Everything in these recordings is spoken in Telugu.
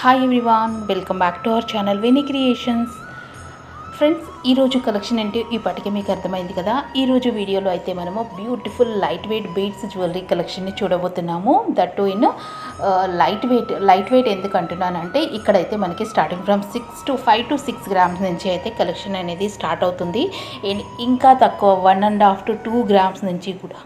Hi everyone welcome back to our channel Veni creations friends ఈరోజు కలెక్షన్ ఏంటి? ఇప్పటికే మీకు అర్థమైంది కదా? ఈరోజు వీడియోలో అయితే మనము beautiful light weight beads jewellery కలెక్షన్ని చూడబోతున్నాము. That in light weight light weight ఎందుకు అంటున్నానంటే ఇక్కడైతే మనకి starting from six to five to six grams నుంచి అయితే కలెక్షన్ అనేది స్టార్ట్ అవుతుంది. And ఇంకా తక్కువ one and half to two grams నుంచి కూడా.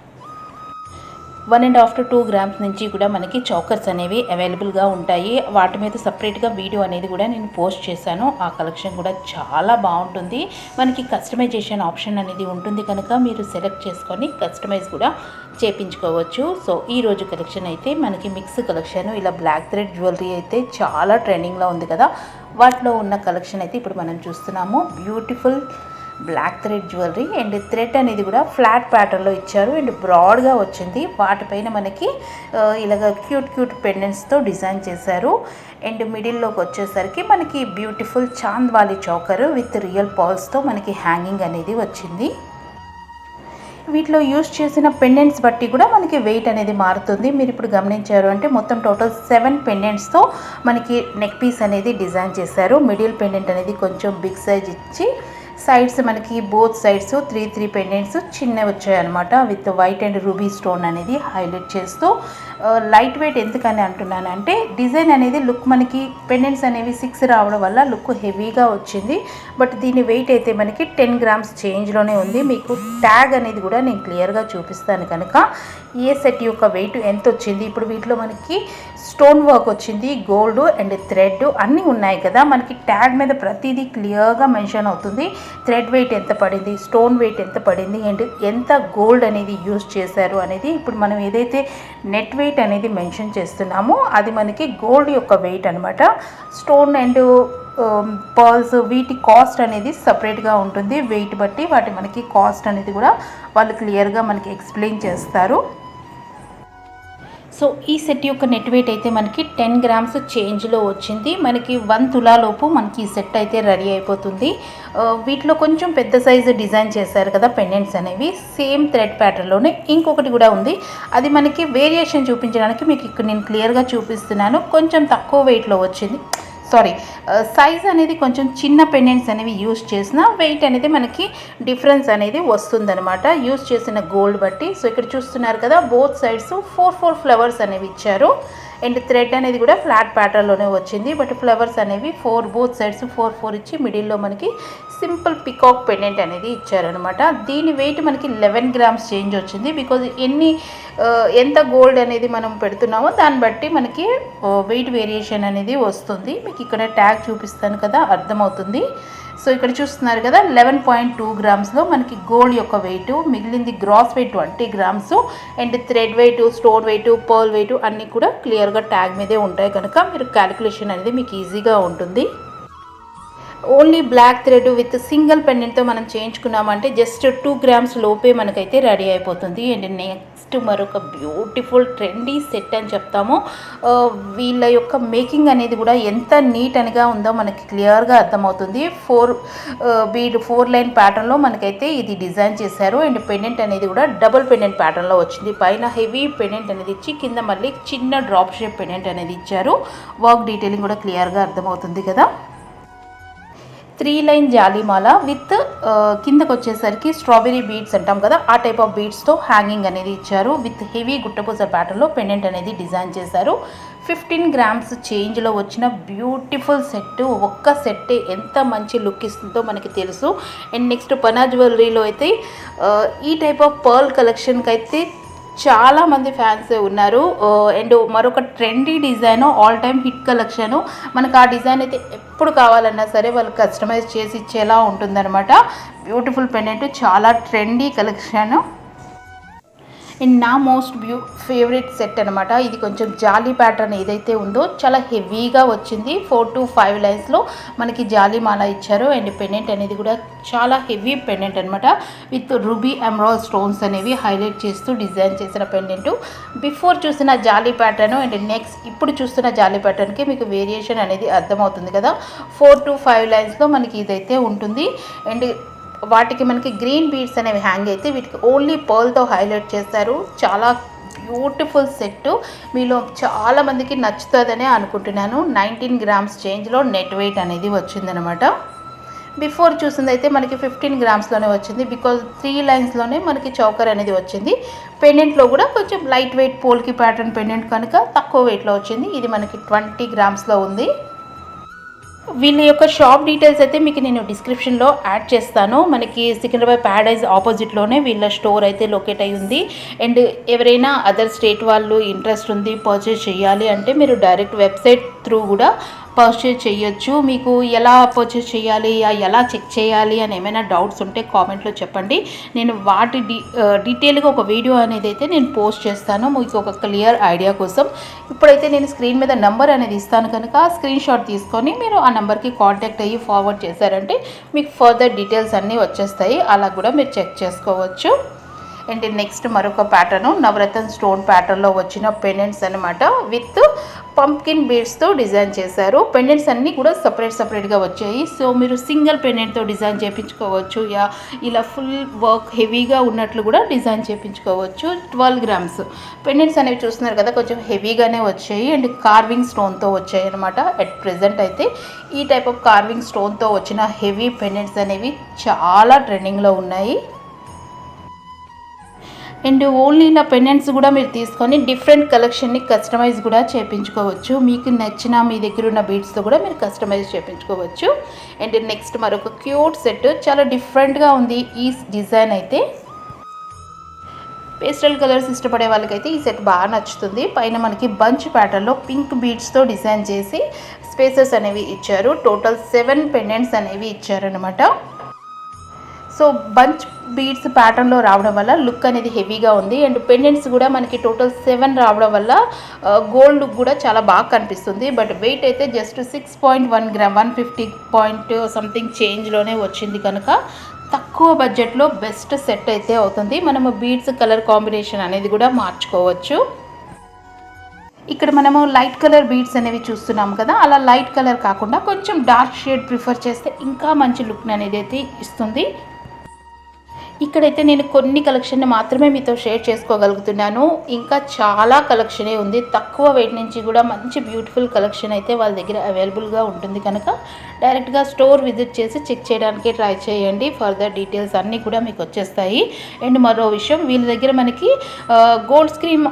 One and half to two grams నుంచి కూడా మనకి చౌకర్స్ అనేవి అవైలబుల్గా ఉంటాయి. వాటి మీద సపరేట్గా వీడియో అనేది కూడా నేను పోస్ట్ చేశాను. ఆ కలెక్షన్ కూడా చాలా బాగుంటుంది. మనకి కస్టమైజేషన్ ఆప్షన్ అనేది ఉంటుంది కనుక మీరు సెలెక్ట్ చేసుకొని కస్టమైజ్ కూడా చేపించుకోవచ్చు. సో ఈ రోజు కలెక్షన్ అయితే మనకి మిక్స్ కలెక్షన్ ఇలా బ్లాక్ థ్రెడ్ జ్యువెలరీ అయితే చాలా ట్రెండింగ్లో ఉంది కదా. వాటిలో ఉన్న కలెక్షన్ అయితే ఇప్పుడు మనం చూస్తున్నాము. Beautiful black thread jewellery and thread అనేది కూడా ఫ్లాట్ ప్యాటర్న్లో ఇచ్చారు. అండ్ బ్రాడ్గా వచ్చింది. వాటిపైన మనకి ఇలాగ క్యూట్ క్యూట్ పెండెంట్స్తో డిజైన్ చేశారు. అండ్ మిడిల్లోకి వచ్చేసరికి మనకి beautiful chandbali choker with real పాల్స్తో మనకి హ్యాంగింగ్ అనేది వచ్చింది. వీటిలో యూస్ చేసిన పెండెంట్స్ బట్టి కూడా మనకి వెయిట్ అనేది మారుతుంది. మీరు ఇప్పుడు గమనించారు అంటే మొత్తం టోటల్ సెవెన్ పెండెంట్స్తో మనకి నెక్ పీస్ అనేది డిజైన్ చేశారు. మిడిల్ పెండెంట్ అనేది కొంచెం బిగ్ సైజ్ ఇచ్చి సైడ్స్ మనకి both sides three three pendants చిన్నవి వచ్చాయన్నమాట. With white and ruby stone అనేది హైలైట్ చేస్తూ లైట్ వెయిట్ ఎందుకని అంటున్నాను అంటే డిజైన్ అనేది లుక్ మనకి పెండెంట్స్ అనేవి సిక్స్ రావడం వల్ల లుక్ హెవీగా వచ్చింది. బట్ దీని వెయిట్ అయితే మనకి టెన్ గ్రామ్స్ చేంజ్లోనే ఉంది. మీకు ట్యాగ్ అనేది కూడా నేను క్లియర్గా చూపిస్తాను కనుక. ఏ సెట్ యొక్క వెయిట్ ఎంత వచ్చింది? ఇప్పుడు వీటిలో మనకి స్టోన్ వర్క్ వచ్చింది గోల్డ్ అండ్ థ్రెడ్ అన్నీ ఉన్నాయి కదా. మనకి ట్యాగ్ మీద ప్రతిదీ క్లియర్గా మెన్షన్ అవుతుంది. థ్రెడ్ వెయిట్ ఎంత పడింది స్టోన్ వెయిట్ ఎంత పడింది అండ్ ఎంత గోల్డ్ అనేది యూస్ చేశారు అనేది ఇప్పుడు మనం ఏదైతే నెట్ వెయిట్ అనేది మెన్షన్ చేస్తున్నామో అది మనకి గోల్డ్ యొక్క వెయిట్ అనమాట స్టోన్ అండ్ పర్ల్స్ వీటి కాస్ట్ అనేది సపరేట్గా ఉంటుంది. వెయిట్ బట్టి వాటి మనకి కాస్ట్ అనేది కూడా వాళ్ళు క్లియర్గా మనకి ఎక్స్ప్లెయిన్ చేస్తారు. సో ఈ సెట్ యొక్క నెట్ వెయిట్ అయితే మనకి టెన్ గ్రామ్స్ చేంజ్లో వచ్చింది. మనకి వన్ తులాలోపు మనకి ఈ సెట్ అయితే రెడీ అయిపోతుంది. వీటిలో కొంచెం పెద్ద సైజు డిజైన్ చేశారు కదా పెండెంట్స్ అనేవి. సేమ్ థ్రెడ్ ప్యాటర్న్లోనే ఇంకొకటి కూడా ఉంది. అది మనకి వేరియేషన్ చూపించడానికి మీకు ఇక్కడ నేను క్లియర్గా చూపిస్తున్నాను. కొంచెం తక్కువ వెయిట్లో వచ్చింది. సారీ సైజ్ uh, అనేది కొంచెం చిన్న పెండెంట్స్ అనేవి యూస్ చేసిన వెయిట్ అనేది మనకి డిఫరెన్స్ అనేది వస్తుందన్నమాట. యూస్ చేసిన గోల్డ్ బట్టి. సో ఇక్కడ చూస్తున్నారు కదా both sides four four flowers అనేవి ఇచ్చారు. అండ్ థ్రెడ్ అనేది కూడా ఫ్లాట్ ప్యాటర్న్లోనే వచ్చింది. బట్ ఫ్లవర్స్ అనేవి four both sides four four ఇచ్చి మిడిల్లో మనకి సింపుల్ పికాక్ పెండెంట్ అనేది ఇచ్చారనమాట దీని వెయిట్ మనకి లెవెన్ గ్రామ్స్ చేంజ్ వచ్చింది. బికాజ్ ఎన్ని ఎంత గోల్డ్ అనేది మనం పెడుతున్నామో దాన్ని బట్టి మనకి వెయిట్ వేరియేషన్ అనేది వస్తుంది. మీకు ఇక్కడ ట్యాగ్ చూపిస్తాను కదా అర్థమవుతుంది. సో ఇక్కడ చూస్తున్నారు కదా లెవెన్ పాయింట్ టూ గ్రామ్స్లో మనకి గోల్డ్ యొక్క వెయిట్ మిగిలింది gross weight twenty grams and thread weight stone weight pearl weight అన్నీ కూడా క్లియర్గా ట్యాగ్ మీదే ఉంటాయి. కనుక మీరు క్యాలిక్యులేషన్ అనేది మీకు ఈజీగా ఉంటుంది. Only black thread with single పెండెంట్తో మనం చేయించుకున్నామంటే జస్ట్ టూ గ్రామ్స్ లోపే మనకైతే రెడీ అయిపోతుంది. అండ్ నెక్స్ట్ మరొక బ్యూటిఫుల్ ట్రెండీ సెట్ అని చెప్తాము. వీళ్ళ యొక్క మేకింగ్ అనేది కూడా ఎంత నీట్ అనిగా ఉందో మనకి క్లియర్గా అర్థమవుతుంది. ఫోర్ బీడ్ ఫోర్ లైన్ ప్యాటర్న్లో మనకైతే ఇది డిజైన్ చేశారు. అండ్ పెండెంట్ అనేది కూడా డబుల్ పెండెంట్ ప్యాటర్న్లో వచ్చింది. పైన హెవీ పెండెంట్ అనేది ఇచ్చి కింద మళ్ళీ చిన్న డ్రాప్ షేప్ పెండెంట్ అనేది ఇచ్చారు. వర్క్ డీటెయిలింగ్ కూడా క్లియర్గా అర్థమవుతుంది కదా? త్రీ లైన్ జాలిమాల విత్ కిందకు వచ్చేసరికి స్ట్రాబెరీ బీడ్స్ అంటాం కదా ఆ టైప్ ఆఫ్ బీడ్స్తో హ్యాంగింగ్ అనేది ఇచ్చారు. విత్ హెవీ గుట్టపూస ప్యాటర్న్లో పెండెంట్ అనేది డిజైన్ చేశారు. ఫిఫ్టీన్ గ్రామ్స్ చేంజ్లో వచ్చిన బ్యూటిఫుల్ సెట్ ఒక్క సెట్టే ఎంత మంచి లుక్ ఇస్తుందో మనకి తెలుసు. అండ్ నెక్స్ట్ పనా జ్యువెలరీలో అయితే ఈ టైప్ ఆఫ్ పర్ల్ కలెక్షన్కి అయితే చాలా మంది ఫ్యాన్స్ ఉన్నారు. అండ్ మరొక trendy design all time hit collection మనకు ఆ డిజైన్ అయితే ఎప్పుడు కావాలన్నా సరే వాళ్ళు కస్టమైజ్ చేసి ఇచ్చేలా ఉంటుందన్నమాట. బ్యూటిఫుల్ పెండెంట్ చాలా ట్రెండీ కలెక్షన్ అండ్ నా మోస్ట్ బ్యూ ఫేవరెట్ సెట్ అనమాట ఇది కొంచెం జాలీ ప్యాటర్న్ ఏదైతే ఉందో చాలా హెవీగా వచ్చింది. ఫోర్ టు ఫైవ్ లైన్స్లో మనకి జాలీ మాల ఇచ్చారు. అండ్ పెండెంట్ అనేది కూడా చాలా హెవీ పెండెంట్ అనమాట విత్ రూబీ ఎమరాల్ స్టోన్స్ అనేవి హైలైట్ చేస్తూ డిజైన్ చేసిన పెండెంట్ బిఫోర్ చూసిన జాలీ ప్యాటర్న్ అండ్ నెక్స్ట్ ఇప్పుడు చూస్తున్న జాలీ ప్యాటర్న్కి మీకు వేరియేషన్ అనేది అర్థమవుతుంది కదా. ఫోర్ టు ఫైవ్ లైన్స్లో మనకి ఇదైతే ఉంటుంది. అండ్ వాటికి మనకి గ్రీన్ బీడ్స్ అనేవి హ్యాంగ్ అయితే వీటికి ఓన్లీ పర్ల్తో హైలైట్ చేస్తారు. చాలా బ్యూటిఫుల్ సెట్ మీలో చాలామందికి నచ్చుతుందనే అనుకుంటున్నాను. నైన్టీన్ గ్రామ్స్ చేంజ్లో నెట్ వెయిట్ అనేది వచ్చిందనమాట. బిఫోర్ చూసింది అయితే మనకి ఫిఫ్టీన్ గ్రామ్స్లోనే వచ్చింది. బికాజ్ త్రీ లైన్స్లోనే మనకి చౌకర్ అనేది వచ్చింది. పెండెంట్లో కూడా కొంచెం light weight polki pattern pendant కనుక తక్కువ వెయిట్లో వచ్చింది. ఇది మనకి ట్వంటీ గ్రామ్స్లో ఉంది. వీళ్ళ యొక్క షాప్ డీటెయిల్స్ అయితే మీకు నేను డిస్క్రిప్షన్లో యాడ్ చేస్తాను. మనకి సికింద్రాబాద్ ప్యారడైజ్ ఆపోజిట్లోనే వీళ్ళ స్టోర్ అయితే లొకేట్ అయి ఉంది. అండ్ ఎవరైనా అదర్ స్టేట్ వాళ్ళు ఇంట్రెస్ట్ ఉంది పర్చేస్ చేయాలి అంటే మీరు డైరెక్ట్ వెబ్సైట్ త్రూ కూడా పర్చేజ్ చేయొచ్చు. మీకు ఎలా పర్చేజ్ చేయాలి ఎలా చెక్ చేయాలి అని ఏమైనా డౌట్స్ ఉంటే కామెంట్లో చెప్పండి. నేను వాటి డీ డీటెయిల్గా ఒక వీడియో అనేది అయితే నేను పోస్ట్ చేస్తాను. మీకు ఒక క్లియర్ ఐడియా కోసం. ఇప్పుడైతే నేను స్క్రీన్ మీద నెంబర్ అనేది ఇస్తాను కనుక స్క్రీన్ షాట్ తీసుకొని మీరు ఆ నెంబర్కి కాంటాక్ట్ అయ్యి ఫార్వర్డ్ చేశారంటే మీకు ఫర్దర్ డీటెయిల్స్ అన్నీ వచ్చేస్తాయి. అలా కూడా మీరు చెక్ చేసుకోవచ్చు. అండ్ నెక్స్ట్ మరొక ప్యాటర్ను నవరత్న స్టోన్ ప్యాటర్న్లో వచ్చిన పెనెంట్స్ అనమాట విత్ పంప్కిన్ బీడ్స్తో డిజైన్ చేశారు. పెండెంట్స్ అన్నీ కూడా సపరేట్ సపరేట్గా వచ్చాయి. సో మీరు సింగిల్ పెండెంట్తో డిజైన్ చేయించుకోవచ్చు యా ఇలా ఫుల్ వర్క్ హెవీగా ఉన్నట్లు కూడా డిజైన్ చేయించుకోవచ్చు ట్వెల్వ్ గ్రామ్స్ పెండెంట్స్ అనేవి చూస్తున్నారు కదా కొంచెం హెవీగానే వచ్చాయి. అండ్ కార్వింగ్ స్టోన్తో వచ్చాయి అనమాట అట్ ప్రెజెంట్ అయితే ఈ టైప్ ఆఫ్ కార్వింగ్ స్టోన్తో వచ్చిన హెవీ పెండెంట్స్ అనేవి చాలా ట్రెండింగ్లో ఉన్నాయి. అండ్ ఓన్లీ ఇలా పెండెంట్స్ కూడా మీరు తీసుకొని డిఫరెంట్ కలెక్షన్ని కస్టమైజ్ కూడా చేయించుకోవచ్చు మీకు నచ్చిన మీ దగ్గర ఉన్న బీడ్స్తో కూడా మీరు కస్టమైజ్ చేయించుకోవచ్చు అండ్ నెక్స్ట్ మరొక క్యూట్ సెట్ చాలా డిఫరెంట్గా ఉంది. ఈ డిజైన్ అయితే పేస్టల్ కలర్స్ ఇష్టపడే వాళ్ళకైతే ఈ సెట్ బాగా నచ్చుతుంది. పైన మనకి బంచ్ ప్యాటర్న్లో పింక్ బీడ్స్తో డిజైన్ చేసి స్పేసెస్ అనేవి ఇచ్చారు. టోటల్ సెవెన్ పెండెంట్స్ అనేవి ఇచ్చారనమాట సో బంచ్ బీడ్స్ ప్యాటర్న్లో రావడం వల్ల లుక్ అనేది హెవీగా ఉంది. అండ్ పెండెంట్స్ కూడా మనకి టోటల్ సెవెన్ రావడం వల్ల గోల్డ్ లుక్ కూడా చాలా బాగా కనిపిస్తుంది. బట్ వెయిట్ అయితే just six point one gram one fifty point something చేంజ్లోనే వచ్చింది కనుక తక్కువ బడ్జెట్లో బెస్ట్ సెట్ అయితే అవుతుంది. మనము బీడ్స్ కలర్ కాంబినేషన్ అనేది కూడా మార్చుకోవచ్చు. ఇక్కడ మనము లైట్ కలర్ బీడ్స్ అనేవి చూస్తున్నాం కదా. అలా లైట్ కలర్ కాకుండా కొంచెం డార్క్ షేడ్ ప్రిఫర్ చేస్తే ఇంకా మంచి లుక్ అనేది అయితే ఇస్తుంది. ఇక్కడైతే నేను కొన్ని కలెక్షన్ మాత్రమే మీతో షేర్ చేసుకోగలుగుతున్నాను. ఇంకా చాలా కలెక్షనే ఉంది. తక్కువ వెయిట్ నుంచి కూడా మంచి బ్యూటిఫుల్ కలెక్షన్ అయితే వాళ్ళ దగ్గర అవైలబుల్గా ఉంటుంది కనుక డైరెక్ట్గా స్టోర్ విజిట్ చేసి చెక్ చేయడానికి ట్రై చేయండి. ఫర్దర్ డీటెయిల్స్ అన్నీ కూడా మీకు వచ్చేస్తాయి. అండ్ మరో విషయం వీళ్ళ దగ్గర మనకి గోల్డ్ స్క్రీమ్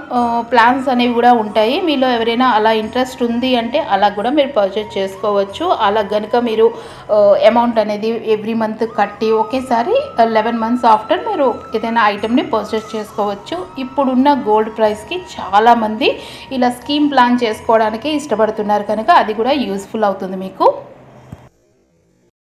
ప్లాన్స్ అనేవి కూడా ఉంటాయి. మీలో ఎవరైనా అలా ఇంట్రెస్ట్ ఉంది అంటే అలా కూడా మీరు పర్చేస్ చేసుకోవచ్చు. అలా కనుక మీరు అమౌంట్ అనేది ఎవ్రీ మంత్ కట్టి ఒకేసారి లెవెన్ మంత్స్ ఆఫ్ ఆఫ్టర్ మీరు ఏదైనా ఐటెంని పర్చేస్ చేసుకోవచ్చు. ఇప్పుడున్న గోల్డ్ ప్రైస్కి చాలామంది ఇలా స్కీమ్ ప్లాన్ చేసుకోవడానికి ఇష్టపడుతున్నారు కనుక అది కూడా యూస్ఫుల్ అవుతుంది మీకు.